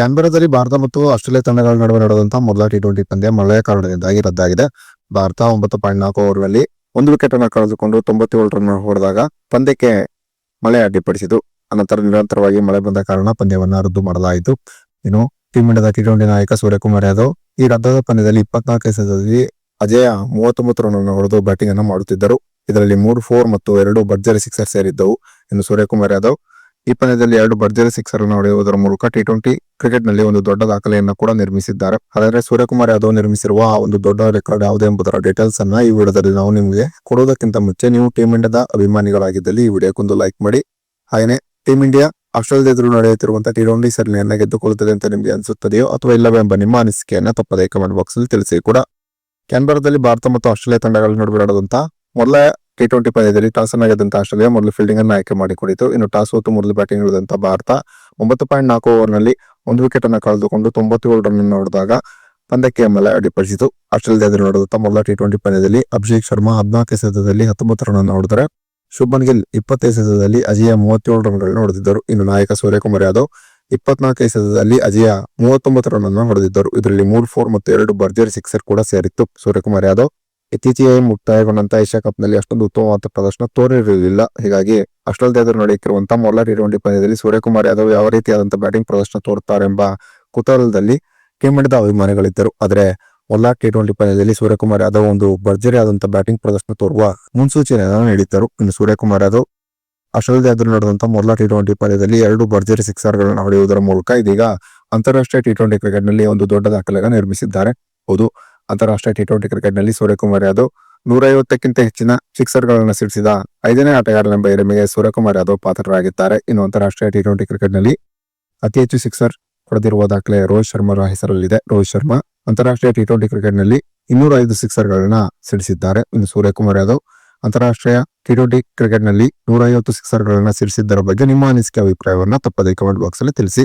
ಕ್ಯಾನ್ಬೆರಾದಲ್ಲಿ ಭಾರತ ಮತ್ತು ಆಸ್ಟ್ರೇಲಿಯಾ ತಂಡಗಳ ನಡುವೆ ನಡೆದಂತಹ ಮೊದಲ ಟಿ ಟ್ವೆಂಟಿ ಪಂದ್ಯ ಮಳೆಯ ಕಾರಣದಿಂದಾಗಿ ರದ್ದಾಗಿದೆ. ಭಾರತ ಒಂಬತ್ತು ಪಾಯಿಂಟ್ ನಾಲ್ಕು ಓವರ್ನಲ್ಲಿ ಒಂದು ವಿಕೆಟ್ ಅನ್ನು ಕಳೆದುಕೊಂಡು ತೊಂಬತ್ತೇಳು ರನ್ ಹೊಡೆದಾಗ ಪಂದ್ಯಕ್ಕೆ ಮಳೆ ಅಡ್ಡಿಪಡಿಸಿತು. ಅನಂತರ ನಿರಂತರವಾಗಿ ಮಳೆ ಬಂದ ಕಾರಣ ಪಂದ್ಯವನ್ನು ರದ್ದು ಮಾಡಲಾಯಿತು. ಇನ್ನು ಟೀಮ್ ಇಂಡಿಯಾದ ಟಿ ಟ್ವೆಂಟಿ ನಾಯಕ ಸೂರ್ಯಕುಮಾರ್ ಯಾದವ್ ಈ ರದ್ದಾದ ಪಂದ್ಯದಲ್ಲಿ ಇಪ್ಪತ್ನಾಲ್ಕು ಎಸೆತದಲ್ಲಿ ಅಜಯ ಮೂವತ್ತೊಂಬತ್ತು ರನ್ ಅನ್ನು ಹೊಡೆದು ಬ್ಯಾಟಿಂಗ್ ಅನ್ನು ಮಾಡುತ್ತಿದ್ದರು. ಇದರಲ್ಲಿ ಮೂರು ಫೋರ್ ಮತ್ತು ಎರಡು ಭರ್ಜರಿ ಸಿಕ್ಸರ್ ಸೇರಿದ್ದವು. ಇನ್ನು ಸೂರ್ಯಕುಮಾರ್ ಯಾದವ್ ಈ ಪಂದ್ಯದಲ್ಲಿ ಎರಡು ಭರ್ಜರಿ ಸಿಕ್ಸರ್ ಅನ್ನು ಹೊಡೆಯುವುದರ ಮೂಲಕ ಟಿ ಟ್ವೆಂಟಿ ಕ್ರಿಕೆಟ್ನಲ್ಲಿ ಒಂದು ದೊಡ್ಡ ದಾಖಲೆಯನ್ನು ಕೂಡ ನಿರ್ಮಿಸಿದ್ದಾರೆ. ಹಾಗಾದ್ರೆ ಸೂರ್ಯಕುಮಾರ್ ಯಾದವ್ ನಿರ್ಮಿಸಿರುವ ಆ ಒಂದು ದೊಡ್ಡ ರೆಕಾರ್ಡ್ ಯಾವುದು ಎಂಬುದರ ಡೀಟೇಲ್ಸ್ ಅನ್ನ ಈ ವಿಡಿಯೋದಲ್ಲಿ ನಾವು ನಿಮಗೆ ಕೊಡುವುದಕ್ಕಿಂತ ಮುಂಚೆ ನೀವು ಟೀಮ್ ಇಂಡಿಯಾದ ಅಭಿಮಾನಿಗಳಾಗಿದ್ದಲ್ಲಿ ಈ ವಿಡಿಯೋಕ್ಕೊಂದು ಲೈಕ್ ಮಾಡಿ. ಹಾಗೆಯೇ ಟೀಮ್ ಇಂಡಿಯಾ ಆಸ್ಟ್ರೇಲಿಯಾ ಎದುರು ನಡೆಯುತ್ತಿರುವಂತಹ ಟಿ ಟ್ವೆಂಟಿ ಸರಣಿಯನ್ನ ಗೆದ್ದುಕೊಳ್ಳುತ್ತದೆ ಅಂತ ನಿಮಗೆ ಅನಿಸುತ್ತದೆಯೋ ಅಥವಾ ಇಲ್ಲವೆಂಬ ನಿಮ್ಮ ಅನಿಸಿಕೆಯನ್ನ ತಪ್ಪದೇ ಕಮೆಂಟ್ ಬಾಕ್ಸ್ ಅಲ್ಲಿ ತಿಳಿಸಿ ಕೂಡ. ಕ್ಯಾನ್ಬರಾದಲ್ಲಿ ಭಾರತ ಮತ್ತು ಆಸ್ಟ್ರೇಲಿಯಾ ತಂಡಗಳ ನಡುವೆ ನಡೆದಂತಹ ಮೊದಲ ಟಿ ಟ್ವೆಂಟಿ ಪಂದ್ಯದಲ್ಲಿ ಟಾಸ್ ಅನ್ನ ಗೆದ್ದಂತ ಆಸ್ಟ್ರೇಲಿಯಾ ಮೊದಲು ಫೀಲ್ಡಿಂಗ್ ಅನ್ನು ಆಯ್ಕೆ ಮಾಡಿಕೊಂಡಿತು. ಇನ್ನು ಟಾಸ್ ಹೊತ್ತು ಮೊದಲು ಬ್ಯಾಟಿಂಗ್ ಇಳಿದಂತ ಭಾರತ ಒಂಬತ್ತು ಪಾಯಿಂಟ್ ನಾಲ್ಕು ಓವರ್ನಲ್ಲಿ ಒಂದು ವಿಕೆಟ್ ಅನ್ನು ಕಳೆದುಕೊಂಡು ತೊಂಬತ್ತೇಳು ರನ್ ಅನ್ನು ಹೊಡೆದಾಗ ಪಂದ್ಯಕ್ಕೆ ಮೇಲೆ ಅಡ್ಡಿಪಡಿಸಿತು ಆಸ್ಟ್ರೇಲಿಯಾ ಎದುರು ನಡೆದಂತ ಮೊದಲ ಟಿ ಟ್ವೆಂಟಿ ಪಂದ್ಯದಲ್ಲಿ ಅಭಿಷೇಕ್ ಶರ್ಮಾ ಹದಿನಾಲ್ಕು ಎಸೆತದಲ್ಲಿ ಹತ್ತೊಂಬತ್ತು ರನ್ ನೋಡಿದರೆ ಶುಭನ್ ಗಿಲ್ ಇಪ್ಪತ್ತೈದು ಎಸೆತದಲ್ಲಿ ಅಜಯ ಮೂವತ್ತೇಳು ರನ್ಗಳನ್ನು ಹೊಡೆದಿದ್ದರು. ಇನ್ನು ನಾಯಕ ಸೂರ್ಯಕುಮಾರ್ ಯಾದವ್ ಇಪ್ಪತ್ನಾಲ್ಕು ಎಸೆತದಲ್ಲಿ ಅಜಯ ಮೂವತ್ತೊಂಬತ್ತು ರನ್ ಅನ್ನು ಹೊಡೆದಿದ್ದರು. ಇದರಲ್ಲಿ ಮೂರು ಫೋರ್ ಮತ್ತು ಎರಡು ಬರ್ಜರಿ ಸಿಕ್ಸರ್ ಕೂಡ ಸೇರಿತ್ತು. ಸೂರ್ಯಕುಮಾರ್ ಯಾದವ್ ಇತ್ತೀಚೆಗೆ ಮುಕ್ತಾಯಗೊಂಡಂತ ಏಷ್ಯಾ ಕಪ್ನಲ್ಲಿ ಅಷ್ಟೊಂದು ಉತ್ತಮವಾದ ಪ್ರದರ್ಶನ ತೋರಿರಲಿಲ್ಲ. ಹೀಗಾಗಿ ಅಷ್ಟೊಂದೇ ಎದುರು ನಡೆಯುತ್ತಿರುವಂತಹ ಮೊದಲ ಟಿ ಟ್ವೆಂಟಿ ಪಂದ್ಯದಲ್ಲಿ ಸೂರ್ಯಕುಮಾರ್ ಯಾದವ್ ಯಾವ ರೀತಿಯಾದಂತಹ ಬ್ಯಾಟಿಂಗ್ ಪ್ರದರ್ಶನ ತೋರುತ್ತಾರೆ ಎಂಬ ಕುತೂಹಲದಲ್ಲಿ ಟೀಮ್ ಅಭಿಮಾನಿಗಳಿದ್ದರು. ಆದರೆ ಮೊದಲ ಟಿ ಟ್ವೆಂಟಿ ಪಂದ್ಯದಲ್ಲಿ ಸೂರ್ಯಕುಮಾರ್ ಯಾದವ್ ಒಂದು ಭರ್ಜರಿ ಆದಂತಹ ಬ್ಯಾಟಿಂಗ್ ಪ್ರದರ್ಶನ ತೋರುವ ಮುನ್ಸೂಚನೆಯನ್ನು ನೀಡಿದ್ದರು. ಇನ್ನು ಸೂರ್ಯಕುಮಾರ್ ಯಾದವ್ ಆಸ್ಟ್ರೇಲಿಯಾ ಎದುರು ನಡೆದಂತಹ ಮೊದಲ ಟಿ ಟ್ವೆಂಟಿ ಪಂದ್ಯದಲ್ಲಿ ಎರಡು ಭರ್ಜರಿ ಸಿಕ್ಸರ್ಗಳನ್ನು ಹೊಡೆಯುವುದರ ಮೂಲಕ ಇದೀಗ ಅಂತಾರಾಷ್ಟ್ರೀಯ ಟಿ ಟ್ವೆಂಟಿ ಕ್ರಿಕೆಟ್ನಲ್ಲಿ ಒಂದು ದೊಡ್ಡ ದಾಖಲೆಯನ್ನು ನಿರ್ಮಿಸಿದ್ದಾರೆ. ಹೌದು ಅಂತಾರಾಷ್ಟ್ರೀಯ ಟಿ ಟ್ವೆಂಟಿ ಕ್ರಿಕೆಟ್ನಲ್ಲಿ ಸೂರ್ಯಕುಮಾರ್ ಯಾದವ್ ನೂರೈವತ್ತಕ್ಕಿಂತ ಹೆಚ್ಚಿನ ಸಿಕ್ಸರ್ಗಳನ್ನು ಸಿಡಿಸಿದ ಐದನೇ ಆಟಗಾರನೆಂಬ ಹಿರಿಮೆಗೆ ಸೂರ್ಯಕುಮಾರ್ ಯಾದವ್ ಪಾತ್ರರಾಗಿದ್ದಾರೆ. ಇನ್ನು ಅಂತಾರಾಷ್ಟ್ರೀಯ ಟಿ ಟ್ವೆಂಟಿ ಕ್ರಿಕೆಟ್ನಲ್ಲಿ ಅತಿ ಹೆಚ್ಚು ಸಿಕ್ಸರ್ ಹೊಡೆದಿರುವ ದಾಖಲೆ ರೋಹಿತ್ ಶರ್ಮರ ಹೆಸರಲ್ಲಿದೆ. ರೋಹಿತ್ ಶರ್ಮಾ ಅಂತಾರಾಷ್ಟ್ರೀಯ ಟಿ ಟ್ವೆಂಟಿ ಕ್ರಿಕೆಟ್ನಲ್ಲಿ ಇನ್ನೂರ ಐದು ಸಿಕ್ಸರ್ ಗಳನ್ನ ಸಿಡಿಸಿದ್ದಾರೆ. ಇನ್ನು ಸೂರ್ಯಕುಮಾರ್ ಯಾದವ್ ಅಂತಾರಾಷ್ಟ್ರೀಯ ಟಿ ಟ್ವೆಂಟಿ ಕ್ರಿಕೆಟ್ನಲ್ಲಿ ನೂರೈವತ್ತು ಸಿಕ್ಸರ್ ಗಳನ್ನ ಸಿಡಿಸಿದ್ದರ ಬಗ್ಗೆ ನಿಮ್ಮ ಅನಿಸಿಕೆ, ಅಭಿಪ್ರಾಯವನ್ನು ತಪ್ಪದೇ ಕಮೆಂಟ್ ಬಾಕ್ಸ್ ಅಲ್ಲಿ ತಿಳಿಸಿ.